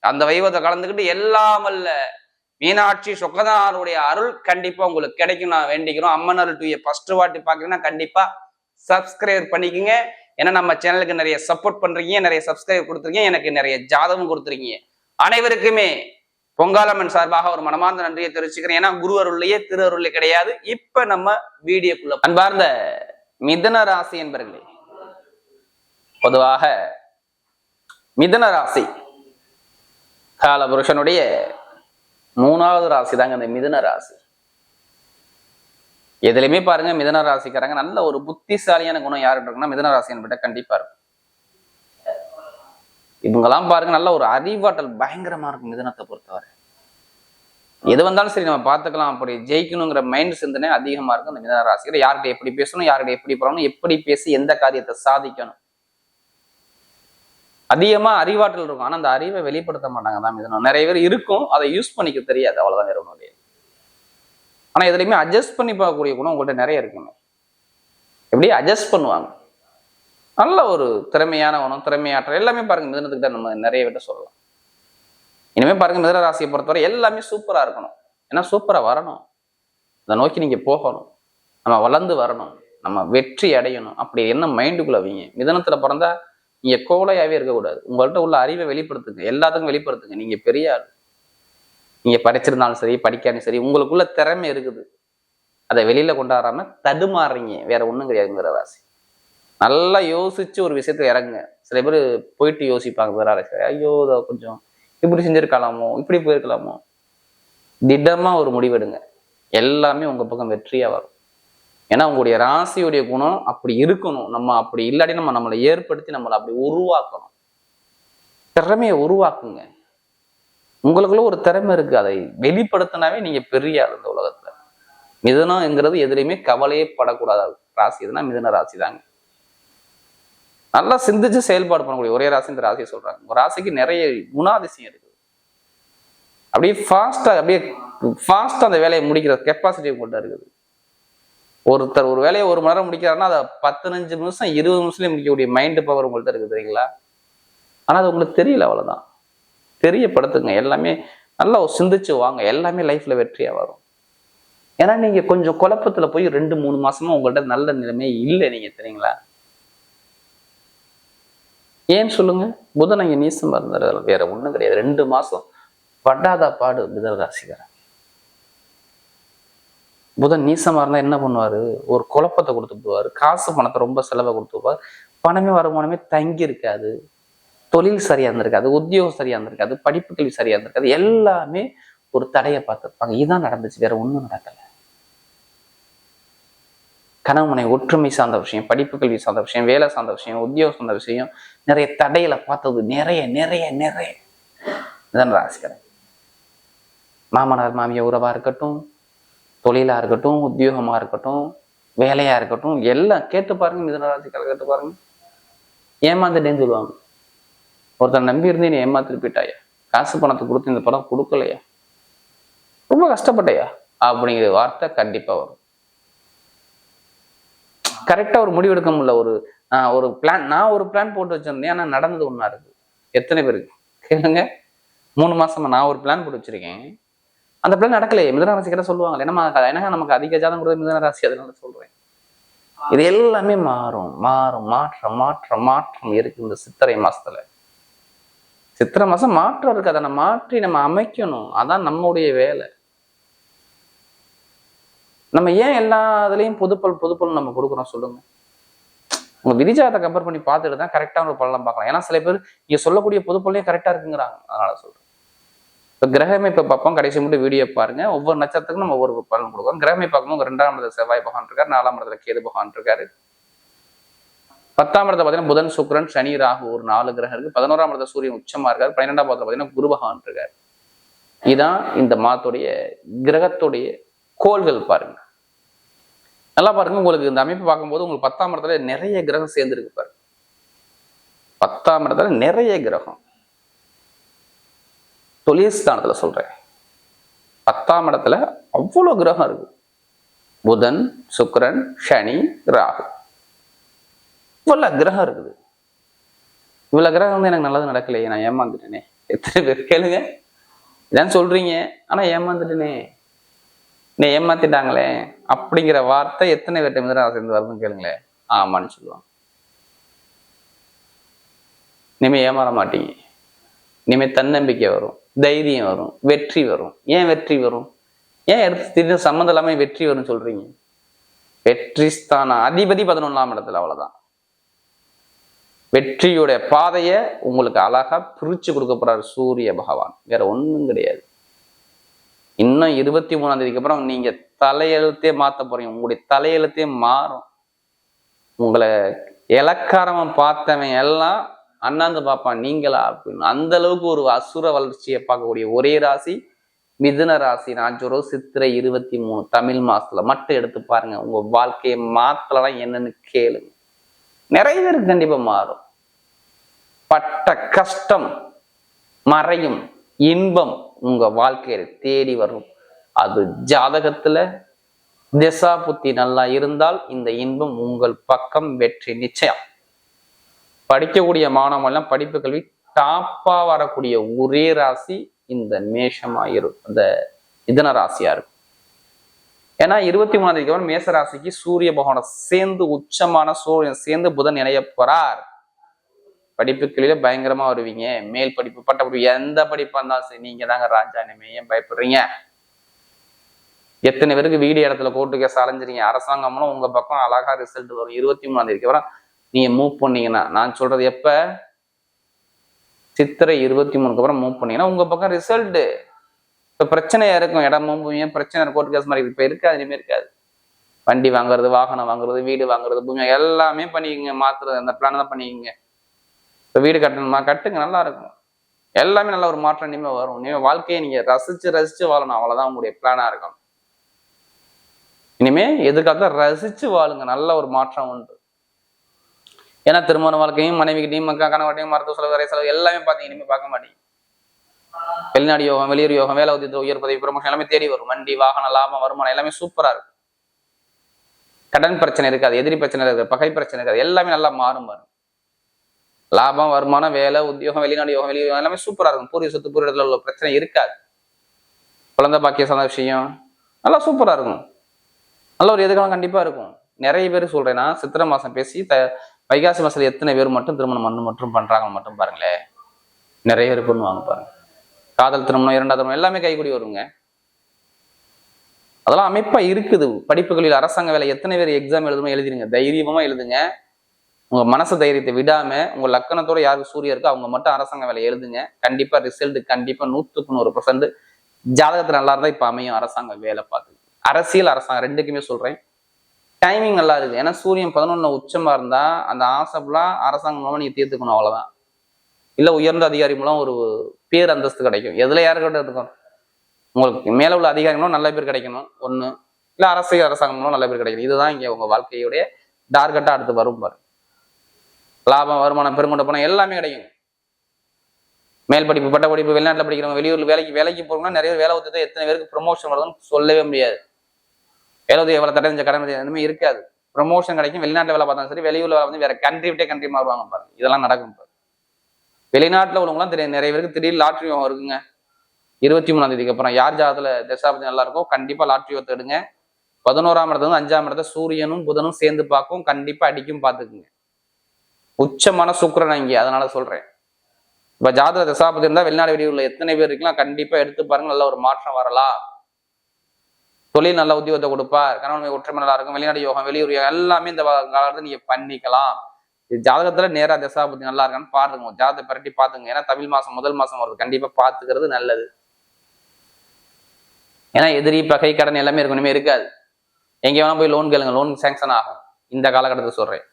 அந்த வைபவத்தை கலந்துக்கிட்டு எல்லாம் அல்ல. மீனாட்சி சொக்கதாருடைய அருள் கண்டிப்பா உங்களுக்கு கிடைக்கும். நான் வேண்டிக்கிறோம். அம்மன் அருள் டூயை ஃபர்ஸ்ட் வாட்டி பாக்குறீங்கன்னா கண்டிப்பா சப்ஸ்கிரைப் பண்ணிக்கோங்க. ஏன்னா நம்ம சேனலுக்கு நிறைய சப்போர்ட் பண்றீங்க. நிறைய சப்ஸ்கிரைப் கொடுத்துருக்கீங்க. எனக்கு நிறைய ஜாதகம் கொடுத்துருக்கீங்க. அனைவருக்குமே பொங்காலம்மன் சார்பாக ஒரு மனமார்ந்த நன்றியை தெரிவிச்சுக்கிறேன். ஏன்னா குரு அருள்லையே திரு அருள்ல கிடையாது. இப்ப நம்ம வீடியோக்குள்ள அன்பார்ந்த மிதன ராசி என்பர்களே. பொதுவாக மிதன ராசி. காலபுருஷனுடைய மூணாவது ராசி தாங்க இந்த மிதுன ராசி. எதுலையுமே பாருங்க மிதன ராசிக்காரங்க நல்ல ஒரு புத்திசாலியான குணம் யாருன்னு இருக்குன்னா மிதன ராசி என்பட்ட கண்டிப்பா இருக்கும். இவங்கெல்லாம் பாருங்க நல்ல ஒரு அறிவாற்றல் பயங்கரமா இருக்கும் மிதனத்தை பொறுத்தவரை. எது வந்தாலும் சரி நம்ம பார்த்துக்கலாம். அப்படி ஜெயிக்கணுங்கிற மைண்ட் சிந்தனை அதிகமா இருக்கும் அந்த மிதன ராசியில். யார்கிட்ட எப்படி பேசணும் யார்கிட்ட எப்படி போகணும் எப்படி பேசி எந்த காரியத்தை சாதிக்கணும் அதிகமாக அறிவாற்றல் இருக்கும். ஆனால் அந்த அறிவை வெளிப்படுத்த மாட்டாங்க. தான் மிதனம் நிறைய பேர் இருக்கும். அதை யூஸ் பண்ணிக்க தெரியாது. அவ்வளோதான் வேற ஒன்றும் கிடையாது ஆனா எதுலையுமே அட்ஜஸ்ட் பண்ணி பார்க்கக்கூடிய குணம் உங்கள்கிட்ட நிறைய இருக்குங்க. எப்படி? அட்ஜஸ்ட் பண்ணுவாங்க. நல்ல ஒரு திறமையான குணம் திறமையாற்றல் எல்லாமே பாருங்க. மிதனத்துக்கு தான் நம்ம நிறைய விட்ட சொல்லலாம். இனிமேல் பாருங்க மிதன ராசியை பொறுத்தவரை எல்லாமே சூப்பராக இருக்கணும். ஏன்னா சூப்பராக வரணும். அதை நோக்கி நீங்கள் போகணும். நம்ம வளர்ந்து வரணும். நம்ம வெற்றி அடையணும். அப்படி என்ன மைண்டுக்குள்ள வைங்க. மிதனத்தில் பிறந்தா நீங்க கோலையாவே இருக்கக்கூடாது. உங்கள்கிட்ட உள்ள அறிவை வெளிப்படுத்துங்க. எல்லாத்துக்கும் வெளிப்படுத்துங்க. நீங்க பெரிய ஆள். நீங்க படிச்சிருந்தாலும் சரி படிக்காலும் சரி உங்களுக்குள்ள திறமை இருக்குது. அதை வெளியில கொண்டாடாம தடுமாறுறீங்க. வேற ஒண்ணும் கிடையாதுங்கிற ராசி. நல்லா யோசிச்சு ஒரு விஷயத்துல இறங்குங்க. சில பேர் போயிட்டு யோசிப்பாங்க. வேற ராசி ஐயோ இதோ கொஞ்சம் இப்படி செஞ்சிருக்கலாமோ? இப்படி போயிருக்கலாமோ? திடமா ஒரு முடிவெடுங்க. எல்லாமே உங்க பக்கம் வெற்றியா வரும். ஏன்னா உங்களுடைய ராசியுடைய குணம் அப்படி இருக்கணும். நம்ம அப்படி இல்லாட்டி நம்ம நம்மளை ஏற்படுத்தி நம்மளை அப்படி உருவாக்கணும். திறமையை உருவாக்குங்க. உங்களுக்குள்ள ஒரு திறமை இருக்கு. அதை வெளிப்படுத்தினாவே நீங்க பெரிய ஆள் இந்த உலகத்துல. மிதனம்ங்கிறது எதுலையுமே கவலையே படக்கூடாது. ராசி எதுனா மிதன ராசி தாங்க. நல்லா சிந்திச்சு செயல்பாடு பண்ணக்கூடிய ஒரே ராசி இந்த ராசியை சொல்றாங்க. ஒரு ராசிக்கு நிறைய குணாதிசயம் இருக்குது. அப்படியே ஃபாஸ்டா அப்படியே ஃபாஸ்டா அந்த வேலையை முடிக்கிற கெப்பாசிட்டி உங்கள்கிட்ட இருக்குது. ஒருத்தர் ஒரு வேலையை ஒரு மணி நேரம் முடிக்கிறாருன்னா அதை பதினஞ்சு நிமிஷம் இருபது நிமிஷத்துலேயும் முடிக்கக்கூடிய மைண்டு பவர் உங்கள்கிட்ட இருக்குது தெரியுங்களா? ஆனால் அது உங்களுக்கு தெரியல அவ்வளோதான் தெரியப்படுத்துங்க. எல்லாமே நல்லா சிந்திச்சு வாங்க. எல்லாமே லைஃப்பில் வெற்றியாக வரும். ஏன்னா நீங்கள் கொஞ்சம் குழப்பத்தில் போய் ரெண்டு மூணு மாசமா உங்கள்கிட்ட நல்ல நிலைமை இல்லை நீங்கள் தெரியுங்களா? ஏன் சொல்லுங்க? புதன் அங்க நீசம் இருந்தாரு வேற ஒன்றும் கிடையாது. ரெண்டு மாசம் படாத பாடு புதன் ராசிக்காரன் புதன் நீசமா இருந்தா என்ன பண்ணுவாரு? ஒரு குழப்பத்தை கொடுத்து போவாரு காசு பணத்தை ரொம்ப செலவை கொடுத்து பணமே வருமானமே தங்கி இருக்காது. தொழில் சரியா இருந்திருக்காது. உத்தியோகம் சரியா இருந்திருக்காது. படிப்பு கல்வி சரியா இருந்திருக்காது. எல்லாமே ஒரு தடையை பார்த்துருப்பாங்க இதுதான் நடந்துச்சு. வேற ஒண்ணும் நடக்கலை. கணவனை ஒற்றுமை சார்ந்த விஷயம் படிப்பு கல்வி சார்ந்த விஷயம் வேலை சார்ந்த விஷயம் உத்தியோகம் சார்ந்த விஷயம் நிறைய தடையில பார்த்தது. நிறைய நிறைய நிறைய. இதான் ராசிக்கிறேன் மாமனார் மாமிய உறவா இருக்கட்டும். தொழிலா இருக்கட்டும் உத்தியோகமா இருக்கட்டும் வேலையா இருக்கட்டும் எல்லாம் கேட்டு பாருங்க மிதனராசிக்காரர் கேட்டு பாருங்க. ஏமாந்துட்டேன்னு சொல்லுவாங்க. ஒருத்தர் நம்பி இருந்தே நீ ஏமாத்திட்டு போயிட்டாயா? காசு பணத்தை கொடுத்து இந்த படம் கொடுக்கலையா? ரொம்ப கஷ்டப்பட்டையா? அப்படிங்கிற வார்த்தை கண்டிப்பா வரும். கரெக்டா ஒரு முடிவு எடுக்க முடியல. ஒரு ஆஹ், ஒரு பிளான் நான் ஒரு பிளான் போட்டு வச்சிருந்தேன். ஆனா நடந்தது ஒண்ணா இருக்கு. எத்தனை பேருக்கு? கேளுங்க. மூணு மாசமா நான் ஒரு பிளான் போட்டு வச்சிருக்கேன். அந்த பிள்ளை நடக்கலையே. மிதன ராசி கிட்ட சொல்லுவாங்களே. நம்ம ஏன்னா நமக்கு அதிக ஜாதகம் கொடுத்த மிதன ராசி அதனால சொல்றேன். இது எல்லாமே மாறும் மாறும் மாற்றம் மாற்றம் மாற்றம் இருக்கு இந்த சித்திரை மாசத்துல. சித்திரை மாசம் மாற்றம் இருக்கு. அதை நம்ம மாற்றி நம்ம அமைக்கணும். அதான் நம்முடைய வேலை. நம்ம ஏன் எல்லா இதுலயும் பொதுப்பல் பொதுப்பல் நம்ம கொடுக்குறோம் சொல்லுங்க. உங்க விதிஜாதத்தை கம்பேர் பண்ணி பார்த்துட்டு தான் கரெக்டான ஒரு பலனை பார்க்கலாம். ஏன்னா சில பேர் இங்க சொல்லக்கூடிய பொதுப்பல்லையும் கரெக்டா இருக்குங்கிறாங்க. அதனால சொல்றேன். இப்போ கிரகமே இப்போ பார்ப்போம். கடைசி மட்டும் வீடியோ பாருங்க. ஒவ்வொரு நட்சத்திரத்துக்கும் நம்ம ஒவ்வொரு பலன் கொடுக்கும் கிரகமை பார்க்கும்போது ரெண்டாம் இடத்துல செவ்வாய் பகவான் இருக்கார். நாலாம் இடத்துல கேது பகவான் இருக்காரு. பத்தாம் இடத்துல பார்த்தீங்கன்னா புதன் சுக்கிரன் சனி ராகு ஒரு நாலு கிரகம் இருக்கு. பதினோராம் இடத்துல சூரியன் உச்சமா இருக்காரு. பன்னிரெண்டாம் இடத்துல பார்த்தீங்கன்னா குரு பகவான் இருக்காரு. இதான் இந்த மாதத்துடைய கிரகத்துடைய கோள்கள் பாருங்க. நல்லா பாருங்க. உங்களுக்கு இந்த அமைப்பு பார்க்கும்போது உங்களுக்கு பத்தாம் இடத்துல நிறைய கிரகம் சேர்ந்துருக்கு பாருங்க. பத்தாம் இடத்துல நிறைய கிரகம். தொழில்ஸ்தானத்துல சொல்றேன். பத்தாம் இடத்துல அவ்வளோ கிரகம் இருக்கு. புதன் சுக்ரன் சனி ராகு. இவ்வளவு கிரகம் இருக்குது. இவ்வளோ கிரகம் வந்து எனக்கு நல்லது நடக்கலையே நான் ஏமாந்துட்டேனே. எத்தனை பேர் கேளுங்க. இதான் சொல்றீங்க ஆனா ஏமாந்துட்டேனே. நீ ஏமாத்திட்டாங்களே அப்படிங்கிற வார்த்தை எத்தனை பேர்ட்ட மிதராக சேர்ந்து வருதுன்னு கேளுங்களேன். ஆமான்னு சொல்லுவாங்க. இனிமேல் ஏமாற மாட்டீங்க. இனிமேல் தன்னம்பிக்கை வரும். தைரியம் வரும் வெற்றி வரும். ஏன் வெற்றி வரும்? ஏன் எடுத்து திடீர்னு சம்மந்தம் இல்லாம வெற்றி வரும்னு சொல்றீங்க? வெற்றி ஸ்தானம். அதிபதி பதினொன்றாம் இடத்துல அவ்வளவுதான். வெற்றியோட பாதையை உங்களுக்கு அழகா பிரிச்சு கொடுக்க போறாரு சூரிய பகவான். வேற ஒன்றும் கிடையாது. இன்னும் இருபத்தி மூணாம் தேதிக்கு அப்புறம் நீங்க தலையெழுத்தே மாற்ற போறீங்க. உங்களுடைய தலையெழுத்தே மாறும். உங்களை இலக்காரமா பார்த்தவன் எல்லாம் அண்ணாந்து பார்ப்பான் நீங்களா? அப்படின்னு. அந்த அளவுக்கு ஒரு அசுர வளர்ச்சியை பார்க்கக்கூடிய ஒரே ராசி மிதுன ராசி. நாஞ்சோரோ சித்திரை இருபத்தி மூணு தமிழ் மாசத்துல மட்டும் எடுத்து பாருங்க. உங்க வாழ்க்கையை மாத்தலாம் என்னன்னு கேளுங்க. நிறைய பேருக்கு கண்டிப்பா மாறும். பட்ட கஷ்டம் மறையும். இன்பம் உங்க வாழ்க்கையில தேடி வரும். அது ஜாதகத்துல திசா புத்தி நல்லா இருந்தால் இந்த இன்பம் உங்கள் பக்கம் வெற்றி நிச்சயம். படிக்கக்கூடிய மாணவெல்லாம் படிப்பு கல்வி டாப்பா வரக்கூடிய ஒரே ராசி இந்த மேஷமாக இருக்கும் இந்த இதன ராசியாக இருக்கும். ஏன்னா இருபத்தி மூணாம் தேதிக்கு அப்புறம் மேச ராசிக்கு சூரிய பகவான சேர்ந்து உச்சமான சூரியன் சேர்ந்து புதன் இணைய போறார். படிப்பு கல்வியில பயங்கரமா வருவீங்க. மேல் படிப்பு பட்ட படிப்பு எந்த படிப்பா இருந்தாலும் சரி நீங்க தாங்க ராஜா இனிமே ஏன் பயப்படுறீங்க. எத்தனை பேருக்கு வீடு இடத்துல கோர்ட்டு கேஸ் அலைஞ்சிருங்க அரசாங்கம்னா உங்க பக்கம் அழகா ரிசல்ட் வரும். இருபத்தி மூணாம் தேதிக்கு அப்புறம் நீங்கள் மூவ் பண்ணீங்கன்னா நான் சொல்கிறது எப்போ? சித்திரை இருபத்தி மூணுக்கு அப்புறம் மூவ் பண்ணீங்கன்னா உங்கள் பக்கம் ரிசல்ட்டு இப்போ பிரச்சனையாக இருக்கும். இடம் பூமியும் பிரச்சனை கோர்ட் கேஸ் மாதிரி இப்போ இருக்காது இனிமேல் இருக்காது. வண்டி வாங்குறது வாகனம் வாங்குறது வீடு வாங்குறது பூமி எல்லாமே பண்ணிக்கங்க. மாத்துறது அந்த பிளான் தான் பண்ணிக்கங்க. இப்போ வீடு கட்டணுமா? கட்டுங்க நல்லா இருக்கும். எல்லாமே நல்ல ஒரு மாற்றம் இனிமேல் வரும். இனிமேல் வாழ்க்கையை நீங்கள் ரசித்து ரசித்து வாழணும். அவ்வளோதான் உங்களுடைய பிளானாக இருக்கும். இனிமேல் எதுக்காக ரசித்து வாழுங்க. நல்ல ஒரு மாற்றம் உண்டு. ஏன்னா திருமண வாழ்க்கையும் மனைவிக்கிட்டையும் மக்கா கணவட்டையும் மருத்துவ செலவு வரை செலவு எல்லாமே பார்த்தீங்க இனிமே பார்க்க மாட்டீங்க வெளிநாடு யோகம் வெளியூர் யோகம் வேலை உதவி உயர் பதவி ப்ரமோஷன் எல்லாமே தேடி வரும். வண்டி வாகனம் லாபம் வருமானம் எல்லாமே சூப்பரா இருக்கும். கடன் பிரச்சனை இருக்காது எதிரி பிரச்சனை இருக்காது பகை பிரச்சனை இருக்காது. எல்லாமே நல்லா மாறும் வரும் லாபம் வருமானம் வேலை உத்தியோகம் வெளிநாடு யோகம் வெளி எல்லாமே சூப்பரா இருக்கும். பூர்வீக சொத்து பூர்வீகத்தில் உள்ள பிரச்சனை இருக்காது. குழந்தை பாக்கிய சார்ந்த விஷயம் நல்லா சூப்பரா இருக்கும். நல்ல ஒரு எதிர்காலம் கண்டிப்பா இருக்கும். நிறைய பேர் சொல்றேன்னா சித்திரை மாசம் பேசி த வைகாசி மாசத்துல எத்தனை பேர் மட்டும் திருமணம் மண்ணு மட்டும் பண்றாங்க மட்டும் பாருங்களேன் நிறைய பேர் பண்ணுவாங்க பாருங்க. காதல் திருமணம் இரண்டாவது திருமணம் எல்லாமே கைகூடி வருங்க. அதெல்லாம் அமைப்பா இருக்குது. படிப்புகளில் அரசாங்க வேலை எத்தனை பேர் எக்ஸாம் எழுதணும் எழுதிருங்க. தைரியமா எழுதுங்க. உங்க மனசு தைரியத்தை விடாம உங்க லக்கணத்தோட யாருக்கு சூரிய இருக்கோ அவங்க மட்டும் அரசாங்க வேலை எழுதுங்க. கண்டிப்பா ரிசல்ட் கண்டிப்பா நூத்துக்கு நூறு பர்சன்ட் ஜாதகத்துல நல்லா இருந்தா இப்ப அமையும். அரசாங்க வேலை பார்த்து அரசியல் அரசாங்கம் ரெண்டுக்குமே சொல்றேன். டைமிங் நல்லா இருக்கு ஏன்னா சூரியன் பதினொன்று உச்சமாக இருந்தா அந்த ஆசை ஃபுல்லாக அரசாங்கம் மூலமாக நீங்கள் தீர்த்துக்கணும் அவ்வளோதான் இல்லை உயர்ந்த அதிகாரி மூலம் ஒரு பேர் அந்தஸ்து கிடைக்கும். எதில் யாருக்கிட்ட இருக்கும்? உங்களுக்கு மேலே உள்ள அதிகாரி மூலம் நல்ல பேர் கிடைக்கணும் ஒன்று இல்லை அரசியல் அரசாங்கம் மூலம் நல்ல பேர் கிடைக்கணும். இதுதான் இங்கே உங்கள் வாழ்க்கையுடைய டார்கெட்டாக அடுத்து வரும் பாரு. லாபம் வருமானம் பெருங்கொண்ட பணம் எல்லாமே கிடைக்கும். மேல் படிப்பு பட்ட படிப்பு வெளிநாட்டில் படிக்கிறவங்க வெளியூர் வேலைக்கு வேலைக்கு போறோம்னா நிறைய வேலை ஒத்துதான் எத்தனை பேருக்கு ப்ரொமோஷன் வருதுன்னு சொல்லவே முடியாது. ஏதாவது எவ்வளோ எவ்வளவு தடை செஞ்ச கடன் எதுவுமே இருக்காது. ப்ரொமோஷன் கிடைக்கும் வெளிநாட்டில் வேலை பார்த்தாலும் சரி வெளியூர்ல வேலை வந்து வேற கண்ட்ரி விட்டே கண்ட்ரி மாறுவாங்க பாருங்க இதெல்லாம் நடக்கும் பாரு. வெளிநாட்டுல உள்ளவங்களாம் தெரியும் நிறைய பேருக்கு திடீர் லாட்ரி யோகம் இருக்குங்க. இருபத்தி மூணாம் தேதிக்கு அப்புறம் யார் ஜாதத்தில் தசாபதி நல்லா இருக்கோ கண்டிப்பா லாட்ரி யோகத்தை எடுங்க. பதினோராம் இடத்துல அஞ்சாம் இடத்த சூரியனும் புதனும் சேர்ந்து பார்க்கும் கண்டிப்பா அடிக்கும் பார்த்துக்குங்க. உச்சமான சுக்கரன் இங்கே அதனால சொல்றேன். இப்போ ஜாதக தசாபதி இருந்தா வெளிநாடு வெளியூரில் எத்தனை பேர் இருக்கலாம் கண்டிப்பா எடுத்து பாருங்க நல்ல ஒரு மாற்றம் வரலாம். தொழில் நல்ல உத்தியோகத்தை கொடுப்பார் கணவன் ஒற்றுமை நல்லா இருக்கும் வெளிநாடு யோகம் வெளியூர் யோகம் எல்லாமே இந்த காலத்தை நீங்க பண்ணிக்கலாம். ஜாதகத்துல நேரா தசாபதி நல்லா இருக்கான்னு பாருங்க ஜாதகத்தை பரட்டி பாத்துங்க ஏன்னா தமிழ் மாசம் முதல் மாசம் வருது. கண்டிப்பா பாத்துக்கிறது நல்லது. ஏன்னா எதிரி பகை கடன் எல்லாமே இருக்கும் இனிமே இருக்காது. எங்க வேணா போய் லோன் கேளுங்க. லோன் சேங்ஷன் ஆகும். இந்த காலகட்டத்தை சொல்றேன்.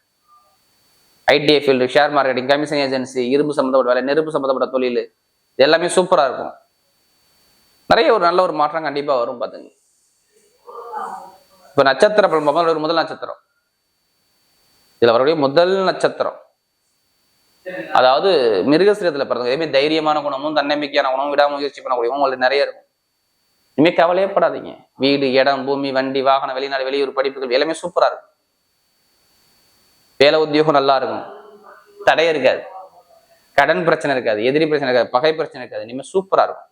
ITI field share marketing commission agency இரும்பு சம்மந்தப்பட்ட வேலை நெருப்பு சம்மந்தப்பட்ட தொழில். இது எல்லாமே சூப்பரா இருக்கும். நிறைய ஒரு நல்ல ஒரு மாற்றம் கண்டிப்பா வரும் பாத்துங்க இப்ப நட்சத்திர பலன் பார்ப்போம். ஒரு முதல் நட்சத்திரம். இதில் வரக்கூடிய முதல் நட்சத்திரம். அதாவது மிருகசிரத்துல பிறந்தவங்க. எதுவுமே தைரியமான குணமும் தன்னம்பிக்கையான குணமும் விடாமுயற்சி பண்ணக்கூடிய உங்களுக்கு நிறைய இருக்கும். இனிமே கவலையே படாதீங்க. வீடு இடம் பூமி வண்டி வாகனம் வெளிநாடு வெளியூர் படிப்புகள் எல்லாமே சூப்பரா இருக்கும். வேலை உத்தியோகம் நல்லா இருக்கும். தடை இருக்காது. கடன் பிரச்சனை இருக்காது. எதிரி பிரச்சனை இருக்காது. பகை பிரச்சனை இருக்காது. இனிமே சூப்பரா இருக்கும்.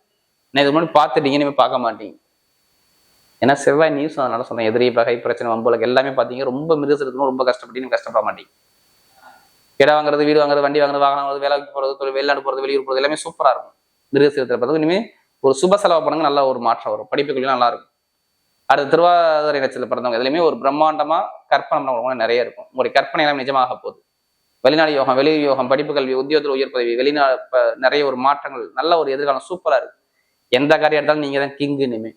நான் இது முன்னாடி பார்த்துட்டீங்க இனிமேல் பார்க்க மாட்டீங்க. ஏன்னா செவ்வாய் நியூஸ் அதனால சொன்னேன் எதிரி பகை பிரச்சனை வம்புலக்கு எல்லாமே பார்த்தீங்கன்னா ரொம்ப மிருகசிருக்கணும் ரொம்ப கஷ்டப்பட்டு நீங்க கஷ்டப்பட மாட்டீங்க இடம் வாங்குறது வீடு வாங்குறது வண்டி வாங்குறது வாகனம் வாங்குறது வேலைக்கு போறது தொழில் வெளிநாடு போறது வெளியூர் போறது எல்லாமே சூப்பரா இருக்கும். மிருகசிரத்தில் பார்த்தது இனிமே ஒரு சுப செலவு பண்ணுங்க நல்ல ஒரு மாற்றம் வரும். படிப்புகளையும் நல்லா இருக்கும். அடுத்து திருவாதிரை நட்சத்திரத்தில் பிறந்தவங்க எதுலையுமே ஒரு பிரம்மாண்டமா கற்பனை பண்ணவங்க நிறைய இருக்கும். உங்களுடைய கற்பனை எல்லாம் நிஜமாக போகுது. வெளிநாடு யோகம் வெளி யோகம் படிப்பு கல்வி உத்தியோகத்தில் உயர் பதவி வெளிநாடு நிறைய ஒரு மாற்றங்கள் நல்ல ஒரு எதிர்காலம் சூப்பரா இருக்கு. எந்த காரியம் எடுத்தாலும் நீங்க தான் கிங்கு இனிமே.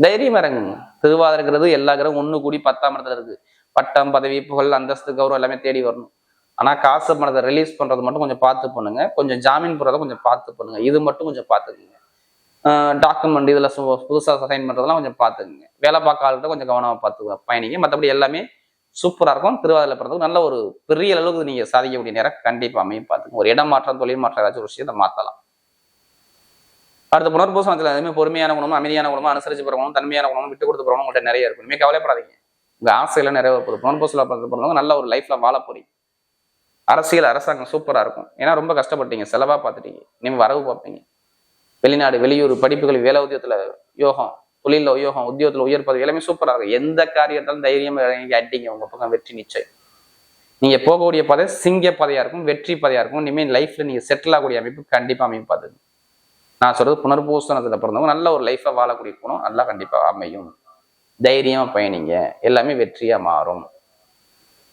தைரியம் இறங்குங்க திருவாதிரைங்கிறது எல்லா கிரகம் ஒன்று கூடி பத்தாம் இடத்துல இருக்கு. பட்டம் பதவி புகழ் அந்தஸ்து கௌரவம் எல்லாமே தேடி வரணும். ஆனால் காசு பணத்தை ரிலீஸ் பண்ணுறது மட்டும் கொஞ்சம் பார்த்து பண்ணுங்க. கொஞ்சம் ஜாமீன் போடுறத கொஞ்சம் பார்த்து பண்ணுங்க. இது மட்டும் கொஞ்சம் பார்த்துக்குங்க. டாக்குமெண்ட் இதில் சு- சைன் பண்ணுறதெல்லாம் கொஞ்சம் பார்த்துக்குங்க. வேலை பார்க்க ஆள்கிட்ட கொஞ்சம் கவனமாக பார்த்துக்க பயணிங்க. மற்றபடி எல்லாமே சூப்பராக இருக்கும். திருவாதிரை பிறந்தது நல்ல ஒரு பெரிய அளவுக்கு நீங்கள் சாதிக்கக்கூடிய நேரம் கண்டிப்பாக அமையும். பார்த்துங்க ஒரு இடம் மாற்றம் தொழில் மாற்றம் ஏதாச்சும் ஒரு விஷயத்தை மாற்றலாம் அடுத்த புனர்பூசணத்துல அதுமே பொறுமையான குணமும் அமைதியான குணமும் அனுசரிச்சு போகிறவங்களும் தன்மையான குணமும் விட்டு கொடுத்து போகிறவங்க நிறைய இருக்கும் இனிமே கவலைப்படாதீங்க. உங்கள் ஆசையில நிறைய போகுது புனர்பூசல பிறந்தவங்க நல்ல ஒரு லைஃப்ல வாழ போறீங்க. அரசியல் அரசாங்கம் சூப்பரா இருக்கும். ஏன்னா ரொம்ப கஷ்டப்பட்டீங்க செலவா பார்த்துட்டீங்க. இனிமே வரவு பார்ப்பீங்க. வெளிநாடு வெளியூர் படிப்புகள் வேலை உத்தியத்தில் யோகம் தொழிலில் உயோகம் உத்தியோகத்தில் உயர் பதவி எல்லாமே சூப்பரா இருக்கும். எந்த காரியத்தாலும் தைரியம் இறங்கி அடிங்க. உங்க பக்கம் வெற்றி நிச்சயம். நீங்க போகக்கூடிய பதை சிங்க பதையாக இருக்கும் வெற்றி பதையா இருக்கும். இனிமேல் லைஃப்ல நீங்க செட்டில் ஆகக்கூடிய அமைப்பு கண்டிப்பா அமையும் பார்த்துங்க நான் சொல்றது புனர்பூசனத்துல பிறந்தவங்க நல்ல ஒரு லைஃப்பை வாழக்கூடிய குணம் நல்லா கண்டிப்பா அமையும். தைரியமாக பயணிங்க. எல்லாமே வெற்றியா மாறும்.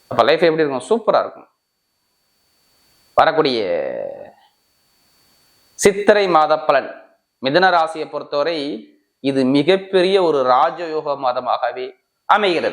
அப்போ லைஃப் எப்படி இருக்கும்? சூப்பரா இருக்கும். வரக்கூடிய சித்திரை மாத பலன். மிதுன ராசியை பொறுத்தவரை இது மிகப்பெரிய ஒரு ராஜயோக மாதமாகவே அமைகிறது.